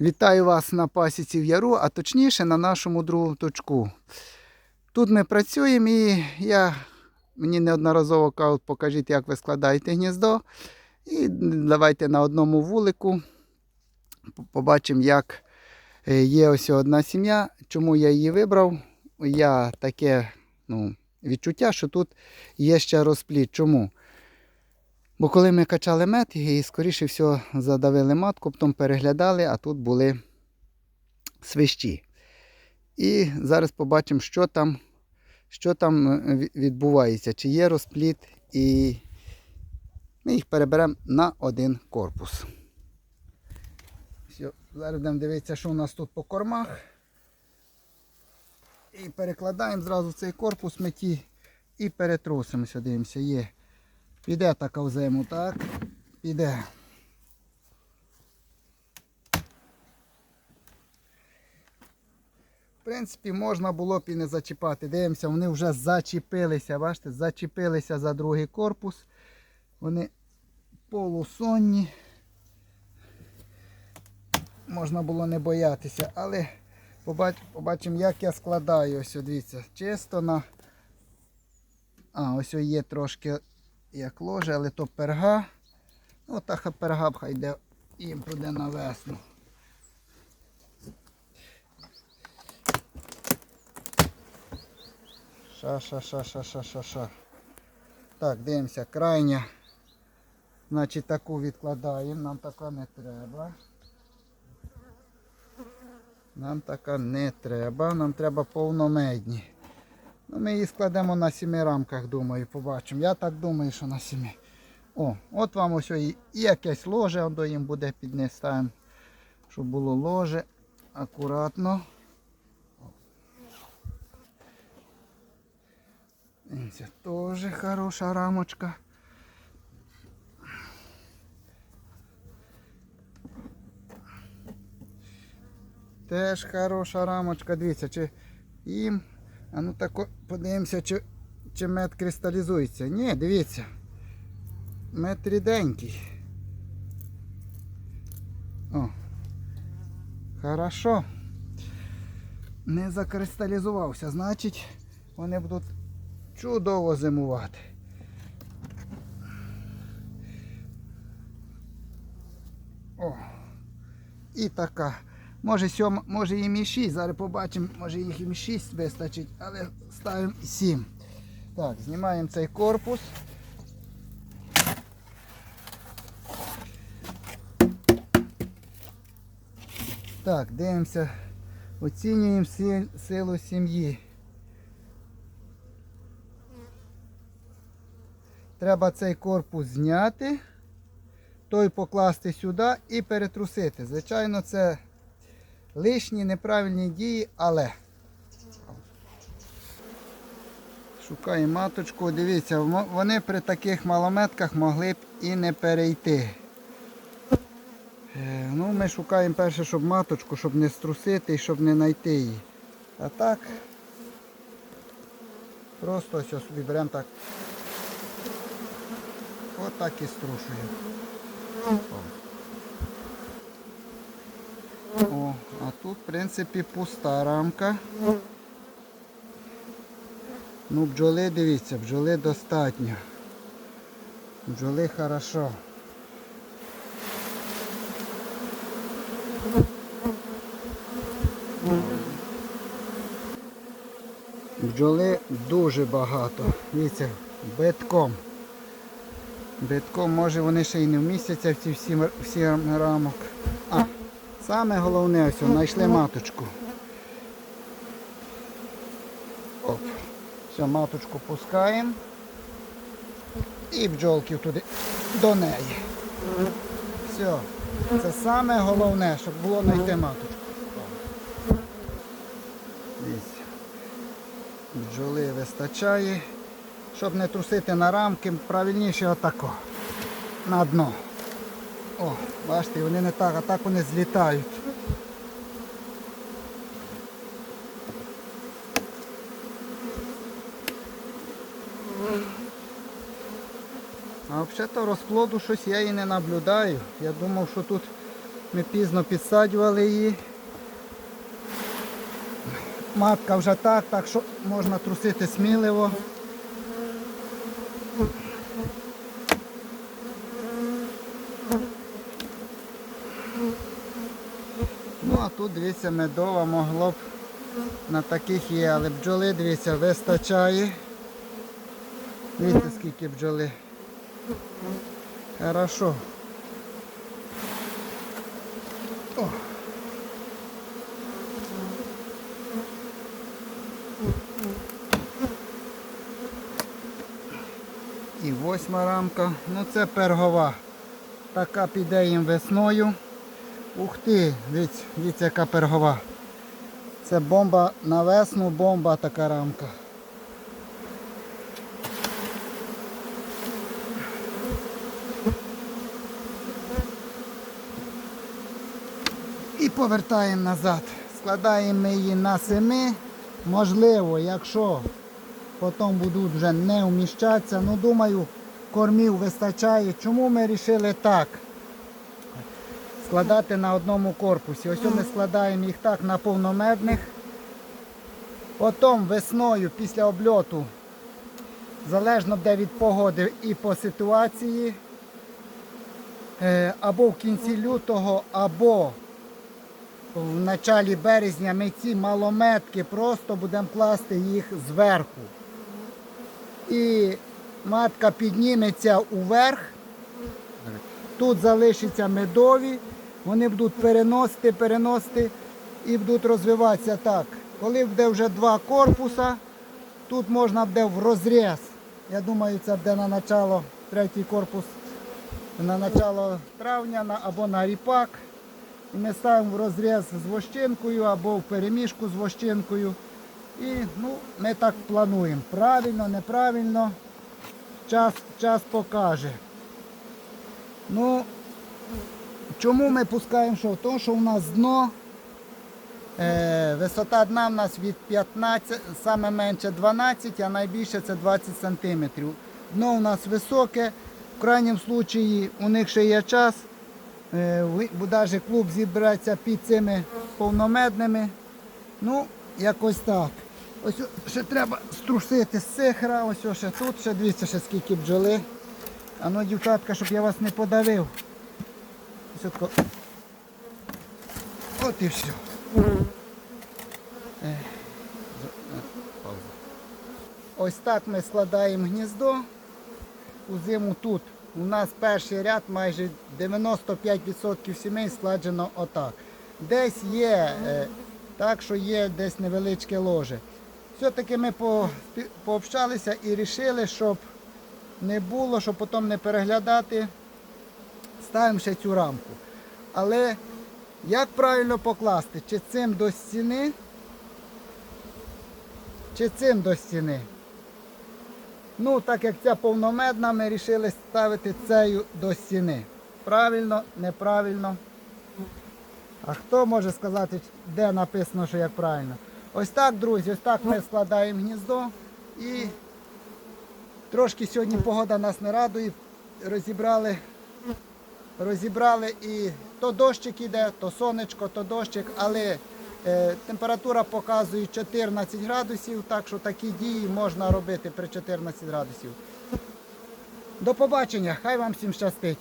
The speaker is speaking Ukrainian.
Вітаю вас на пасіці в яру, а точніше на нашому другому точку. Тут ми працюємо і я, мені неодноразово кажуть, покажіть, як ви складаєте гніздо. І давайте на одному вулику побачимо, як е, є ось одна сім'я. Чому я її вибрав? Я таке ну, відчуття, що тут є ще розплід. Чому? Бо коли ми качали мед, і скоріше всього задавили матку, потім переглядали, а тут були свищі. І зараз побачимо, що там, що там е, відбувається, чи є розплід, і ми їх переберемо на один корпус. Все, зараз будемо дивитися, що у нас тут по кормах. І перекладаємо зразу цей корпус ми ті і перетрусимося, дивимося, є. Піде така в зиму, так? Піде. В принципі, можна було б і не зачіпати. Дивимося, вони вже зачепилися, бачите, зачепилися за другий корпус. Вони полусонні. Можна було не боятися, але побач, побачимо, як я складаю. Ось, дивіться, чисто на. А, ось є трошки як ложе, але то перга. Ну, та перга б хай йде, їм буде на весну. Ша, ша, ша, ша, ша, ша, ша. Так, дивимося, крайня. Значить, таку відкладаємо, нам така не треба. Нам така не треба, нам треба повномедні. Ну, ми її складемо на сіми рамках, думаю, побачимо. Я так думаю, що на сіми. О, от вам ось і якесь ложе, до їм буде підниз ставимо, щоб було ложе. Акуратно. Це теж хороша рамочка. Теж хороша рамочка. Дивіться, чи їм. А ну так подивимося, чи, чи мед кристалізується. Ні, дивіться. Мед ріденький. О. Хорошо. Не закристалізувався. Значить, вони будуть чудово зимувати. О. І така. Може, сьом, може їм і 6, зараз побачимо, може їх і 6 вистачить, але ставимо 7. Так, знімаємо цей корпус. Так, дивимося, оцінюємо силу сім'ї. Треба цей корпус зняти, той покласти сюди і перетрусити. Звичайно, це лишні неправильні дії, але. Шукаємо маточку. Дивіться, вони при таких малометках могли б і не перейти. Е, Ну, ми шукаємо перше, щоб маточку, щоб не струсити і щоб не знайти її. А так, просто ось собі беремо так. Отак і струшуємо. О, а тут, в принципі, пуста рамка. Ну, бджоли, дивіться, бджоли достатньо. Бджоли хорошо. Бджоли дуже багато. Дивіться, битком. Битком, може вони ще й не вмістяться в ці всі, всі рамок. Саме головне ось, знайшли маточку. Оп. Все, маточку пускаємо. І бджолків туди до неї. Все. Це саме головне, щоб було знайти маточку. Дивіться. Бджоли вистачає. Щоб не трусити на рамки, правильніше отако. На дно. О, бачите, вони не так, а так вони злітають. А взагалі розплоду щось я і не наблюдаю. Я думав, що тут Ми пізно підсаджували її. Матка вже так, так що можна трусити сміливо. Тут дивіться, медова могло б на таких є, але бджоли, дивіться, вистачає. Дивіться, скільки бджоли. Хорошо. І восьма рамка. Ну це пергова. Така піде їм весною. Ух ти, дивіться, яка пергова. Це бомба на весну, бомба така рамка. І повертаємо назад. Складаємо її на семи. Можливо, якщо потім будуть вже не вміщатися, ну думаю, кормів вистачає. Чому ми вирішили так? Складати на одному корпусі. Ось ми складаємо їх так на повномедних. Потім весною після обльоту, залежно де від погоди і по ситуації, е, або в кінці лютого, або в началі березня ми ці малометки просто будемо класти їх зверху. І матка підніметься уверх, тут залишаться медові, вони будуть переносити, переносити і будуть розвиватися так. Коли буде вже два корпуса, тут можна буде в розріз. Я думаю, це буде на начало, третій корпус, на начало травня або на ріпак. І ми ставимо в розріз з вощинкою або в переміжку з вощинкою. І ну, ми так плануємо. Правильно, неправильно. Час, час покаже. Ну, чому ми пускаємо що? Тому що у нас дно, е, висота дна в нас від 15, саме менше 12, а найбільше це 20 см. Дно у нас високе, в крайньому случаї у них ще є час. Е, навіть клуб зібереться під цими повномедними. Ну, якось так. Ось ще треба струсити з сихра, ось ще тут, ще дивіться, ще скільки бджоли. А ну, дівчатка, щоб я вас не подавив. Отко. От і все. Ось так ми складаємо гніздо. У зиму тут. У нас перший ряд майже 95% сімей складено отак. Десь є е, так, що є десь невеличке ложе. Все-таки ми по- пообщалися і вирішили, щоб не було, щоб потім не переглядати, ставимо ще цю рамку. Але як правильно покласти? Чи цим до стіни, чи цим до стіни? Ну, так як ця повномедна, ми вирішили ставити цею до стіни. Правильно, неправильно. А хто може сказати, де написано, що як правильно? Ось так, друзі, ось так ми складаємо гніздо. І трошки сьогодні погода нас не радує. Розібрали, розібрали і то дощик іде, то сонечко, то дощик, але е, температура показує 14 градусів, так що такі дії можна робити при 14 градусів. До побачення, хай вам всім щастить.